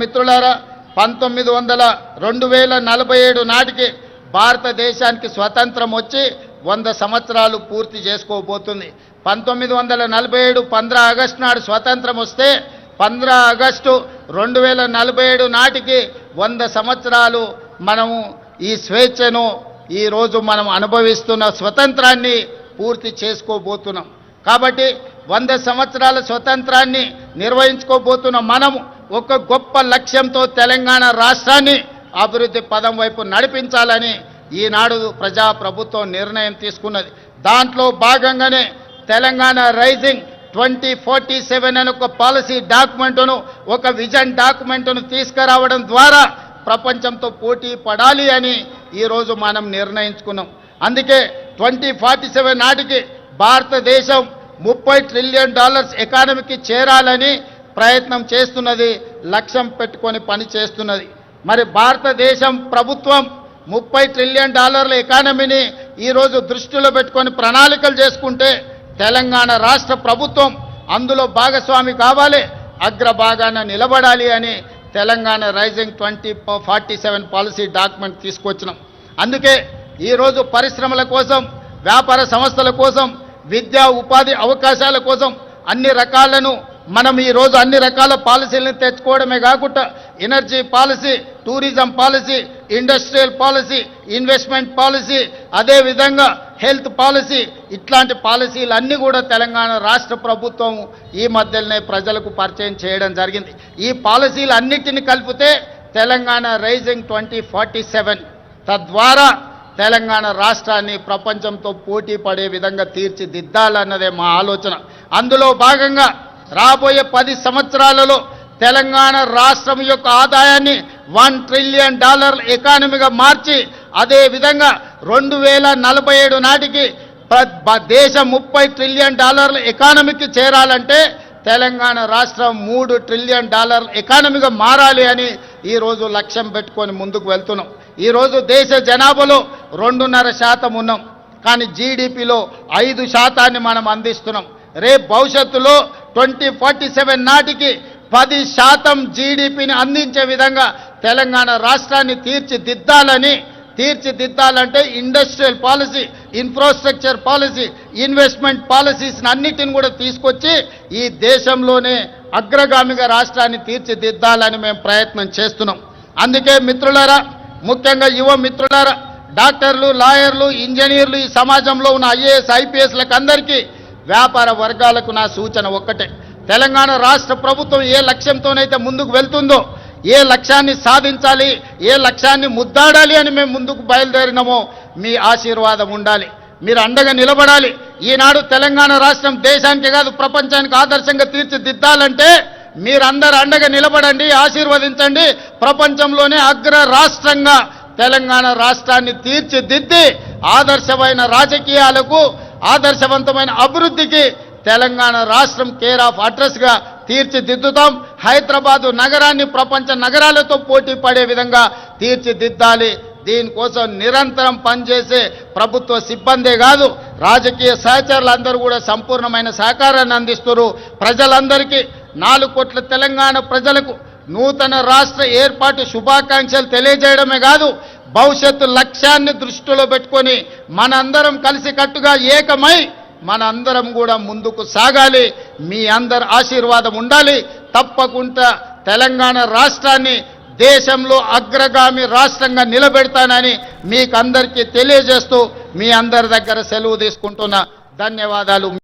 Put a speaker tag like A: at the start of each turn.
A: మిత్రులారా పంతొమ్మిది వందల రెండు వేల నలభై ఏడు నాటికి భారతదేశానికి స్వతంత్రం వచ్చి వంద సంవత్సరాలు పూర్తి చేసుకోబోతుంది. పంతొమ్మిది వందల నలభై ఏడు పంద్రా ఆగస్టు నాడు స్వతంత్రం వస్తే పంద్రా ఆగస్టు రెండు వేల నలభై ఏడు నాటికి వంద సంవత్సరాలు మనము ఈ స్వేచ్ఛను ఈరోజు మనం అనుభవిస్తున్న స్వతంత్రాన్ని పూర్తి చేసుకోబోతున్నాం. కాబట్టి వంద సంవత్సరాల స్వతంత్రాన్ని నిర్వహించుకోబోతున్న మనము. ఒక గొప్ప లక్ష్యంతో తెలంగాణ రాష్ట్రాన్ని అభివృద్ధి పదం వైపు నడిపించాలని ఈనాడు ప్రజా ప్రభుత్వం నిర్ణయం తీసుకున్నది. దాంట్లో భాగంగానే Telangana rising twenty forty seven అని ఒక పాలసీ డాక్యుమెంటును ఒక విజన్ డాక్యుమెంటును తీసుకురావడం ద్వారా ప్రపంచంతో పోటీ పడాలి అని ఈరోజు మనం నిర్ణయించుకున్నాం. అందుకే ట్వంటీ ఫార్టీ సెవెన్ నాటికి భారతదేశం ముప్పై ట్రిలియన్ డాలర్స్ ఎకానమీకి చేరాలని ప్రయత్నం చేస్తున్నది లక్ష్యం పెట్టుకొని పని చేస్తున్నది. మరి భారతదేశం ప్రభుత్వం ముప్పై ట్రిలియన్ డాలర్ల ఎకానమీని ఈరోజు దృష్టిలో పెట్టుకొని ప్రణాళికలు చేసుకుంటే తెలంగాణ రాష్ట్ర ప్రభుత్వం అందులో భాగస్వామి కావాలి అగ్రభాగాన నిలబడాలి అని Telangana rising twenty forty seven policy document తీసుకొచ్చినాం. అందుకే ఈరోజు పరిశ్రమల కోసం వ్యాపార సంస్థల కోసం విద్యా ఉపాధి అవకాశాల కోసం అన్ని రకాలను మనం ఈరోజు అన్ని రకాల పాలసీలను తెచ్చుకోవడమే కాకుండా energy policy tourism policy industrial policy investment policy అదేవిధంగా హెల్త్ పాలసీ ఇట్లాంటి పాలసీలు అన్నీ కూడా తెలంగాణ రాష్ట్ర ప్రభుత్వం ఈ మధ్యలోనే ప్రజలకు పరిచయం చేయడం జరిగింది. ఈ పాలసీలు అన్నిటిని కలిపితే Telangana rising twenty forty seven తద్వారా తెలంగాణ రాష్ట్రాన్ని ప్రపంచంతో పోటీ పడే విధంగా తీర్చిదిద్దాలన్నదే మా ఆలోచన. అందులో భాగంగా రాబోయే పది సంవత్సరాలలో తెలంగాణ రాష్ట్రం యొక్క ఆదాయాన్ని వన్ ట్రిలియన్ డాలర్ ఎకానమీగా మార్చి అదేవిధంగా రెండు వేల నలభై ఏడు నాటికి దేశం ముప్పై ట్రిలియన్ డాలర్ల ఎకానమీకి చేరాలంటే తెలంగాణ రాష్ట్రం మూడు ట్రిలియన్ డాలర్ ఎకానమీగా మారాలి అని ఈరోజు లక్ష్యం పెట్టుకొని ముందుకు వెళ్తున్నాం. ఈరోజు దేశ జనాభాలో రెండున్నర శాతం ఉన్నాం. కానీ జీడిపిలో ఐదు శాతాన్ని మనం అందిస్తున్నాం. రేపు భవిష్యత్తులో ట్వంటీ ఫార్టీ సెవెన్ నాటికి పది శాతం జీడిపిని అందించే విధంగా తెలంగాణ రాష్ట్రాన్ని తీర్చిదిద్దాలని తీర్చిదిద్దాలంటే industrial policy infrastructure policy investment పాలసీస్ని అన్నిటిని కూడా తీసుకొచ్చి ఈ దేశంలోనే అగ్రగామిగా రాష్ట్రాన్ని తీర్చిదిద్దాలని మేము ప్రయత్నం చేస్తున్నాం. అందుకే మిత్రులారా ముఖ్యంగా యువ మిత్రులారా డాక్టర్లు లాయర్లు ఇంజనీర్లు ఈ సమాజంలో ఉన్న ఐఏఎస్ ఐపీఎస్లకు అందరికీ వ్యాపార వర్గాలకు నా సూచన ఒక్కటే. తెలంగాణ రాష్ట్ర ప్రభుత్వం ఏ లక్ష్యంతోనైతే ముందుకు వెళ్తుందో ఏ లక్ష్యాన్ని సాధించాలి ఏ లక్ష్యాన్ని ముద్దాడాలి అని మేము ముందుకు బయలుదేరినామో మీ ఆశీర్వాదం ఉండాలి. మీరు అండగా నిలబడాలి. ఈనాడు తెలంగాణ రాష్ట్రం దేశానికి కాదు ప్రపంచానికి ఆదర్శంగా తీర్చిదిద్దాలంటే మీరందరూ అండగా నిలబడండి ఆశీర్వదించండి. ప్రపంచంలోనే అగ్ర రాష్ట్రంగా తెలంగాణ రాష్ట్రాన్ని తీర్చిదిద్ది ఆదర్శమైన రాజకీయాలకు ఆదర్శవంతమైన అభివృద్ధికి తెలంగాణ రాష్ట్రం కేర్ ఆఫ్ అడ్రస్గా తీర్చిదిద్దుతాం. హైదరాబాదు నగరాన్ని ప్రపంచ నగరాలతో పోటీ పడే విధంగా తీర్చిదిద్దాలి. దీనికోసం నిరంతరం పనిచేసే ప్రభుత్వ సిబ్బందే కాదు రాజకీయ సహచరులందరూ కూడా సంపూర్ణమైన సహకారాన్ని అందిస్తున్నారు. ప్రజలందరికీ నాలుగు కోట్ల తెలంగాణ ప్రజలకు నూతన రాష్ట్ర ఏర్పాటు శుభాకాంక్షలు తెలియజేయడమే కాదు భవిష్యత్తు లక్ష్యాన్ని దృష్టిలో పెట్టుకొని మనందరం కలిసికట్టుగా ఏకమై మనందరం కూడా ముందుకు సాగాలి. మీ అందరి ఆశీర్వాదం ఉండాలి. తప్పకుండా తెలంగాణ రాష్ట్రాన్ని దేశంలో అగ్రగామి రాష్ట్రంగా నిలబెడతానని మీకు అందరికీ తెలియజేస్తూ మీ అందరి దగ్గర సెలవు తీసుకుంటున్న. ధన్యవాదాలు.